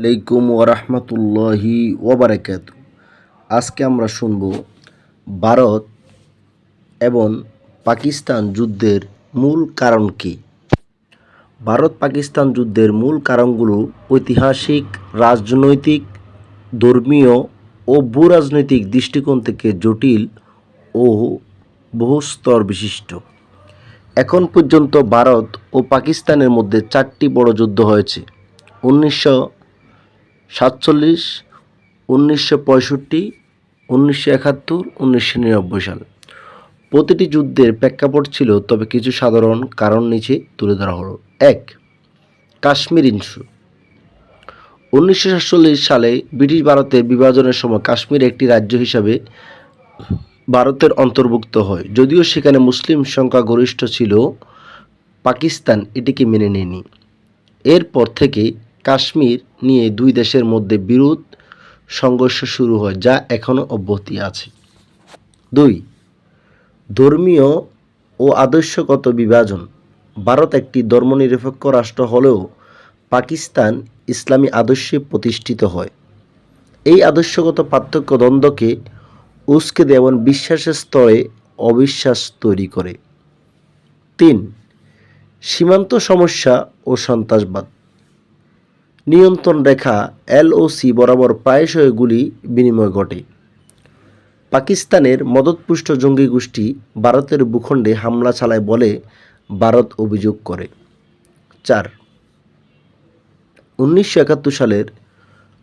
আলাইকুম ওরহমতুল্লাহি ওবরাকাত আজকে আমরা শুনব ভারত এবং পাকিস্তান যুদ্ধের মূল কারণ কী। ভারত পাকিস্তান যুদ্ধের মূল কারণগুলো ঐতিহাসিক, রাজনৈতিক, ধর্মীয় ও ভূরাজনৈতিক দৃষ্টিকোণ থেকে জটিল ও বহুস্তর বিশিষ্ট। এখন পর্যন্ত ভারত ও পাকিস্তানের মধ্যে চারটি বড় যুদ্ধ হয়েছে। উনিশশো সাতচল্লিশ, উনিশশো পঁয়ষট্টি, উনিশশো একাত্তর, উনিশশো নিরানব্বই সাল। প্রতিটি যুদ্ধের প্রেক্ষাপট ছিল, তবে কিছু সাধারণ কারণ নিচে তুলে ধরা হলো। এক, কাশ্মীর ইস্যু উনিশশো সাতচল্লিশ সালে ব্রিটিশ ভারতের বিভাজনের সময় কাশ্মীর একটি রাজ্য হিসাবে ভারতের অন্তর্ভুক্ত হয়। যদিও সেখানে মুসলিম সংখ্যা গরিষ্ঠ ছিল, পাকিস্তান এটিকে মেনে নেয়নি। এরপর থেকে কাশ্মীর নিয়ে দুই দেশের মধ্যে বিরোধ, সংঘর্ষ শুরু হয় যা এখনও অব্যাহতি আছে। দুই, ধর্মীয় ও আদর্শগত বিভাজন। ভারত একটি ধর্মনিরপেক্ষ রাষ্ট্র হলেও পাকিস্তান ইসলামী আদর্শে প্রতিষ্ঠিত হয়। এই আদর্শগত পার্থক্য দ্বন্দ্বকে উস্কে এবং বিশ্বাসের স্তরে অবিশ্বাস তৈরি করে। তিন, সীমান্ত সমস্যা ও সন্ত্রাসবাদ। নিয়ন্ত্রণ রেখা এলওসি বরাবর প্রায়শই গুলি বিনিময় ঘটে। পাকিস্তানের মদতপুষ্ট জঙ্গি গোষ্ঠী ভারতের ভূখণ্ডে হামলা চালায় বলে ভারত অভিযোগ করে। চার, উনিশশো একাত্তর সালের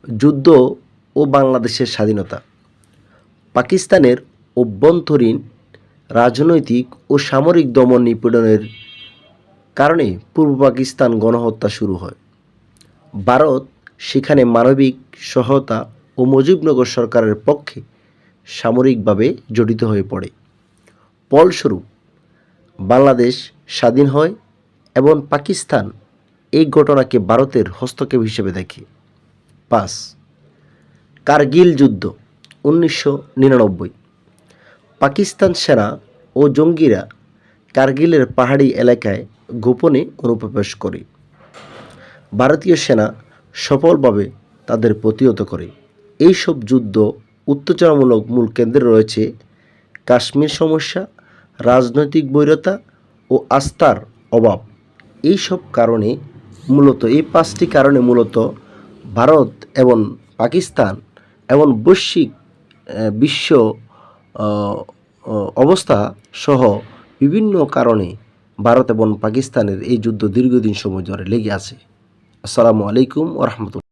যুদ্ধ ও বাংলাদেশের স্বাধীনতা। পাকিস্তানের অভ্যন্তরীণ রাজনৈতিক ও সামরিক দমন নিপীড়নের কারণে পূর্ব পাকিস্তান গণহত্যা শুরু হয়। ভারত সেখানে মানবিক সহায়তা ও মুজিবনগর সরকারের পক্ষে সামরিকভাবে জড়িত হয়ে পড়ে। ফলস্বরূপ, বাংলাদেশ স্বাধীন হয় এবং পাকিস্তান এই ঘটনাকে ভারতের হস্তক্ষেপ হিসেবে দেখে। পাঁচ, কার্গিল যুদ্ধ, উনিশশো নিরানব্বই। পাকিস্তান সেনা ও জঙ্গিরা কার্গিলের পাহাড়ি এলাকায় গোপনে অনুপ্রবেশ করে। ভারতীয় সেনা সফলভাবে তাদের প্রতিহত করে। এই সব যুদ্ধ উত্তেজনামূলক মূল কেন্দ্রে রয়েছে কাশ্মীর সমস্যা, রাজনৈতিক বৈরতা ও আস্থার অভাব। এই সব কারণে মূলত, এই পাঁচটি কারণে মূলত ভারত এবং পাকিস্তান এবং বৈশ্বিক বিশ্ব অবস্থা সহ বিভিন্ন কারণে ভারত এবং পাকিস্তানের এই যুদ্ধ দীর্ঘদিন সময় ধরে লেগে আছে। আসসালামু আলাইকুম ওরহমতুল্লাহ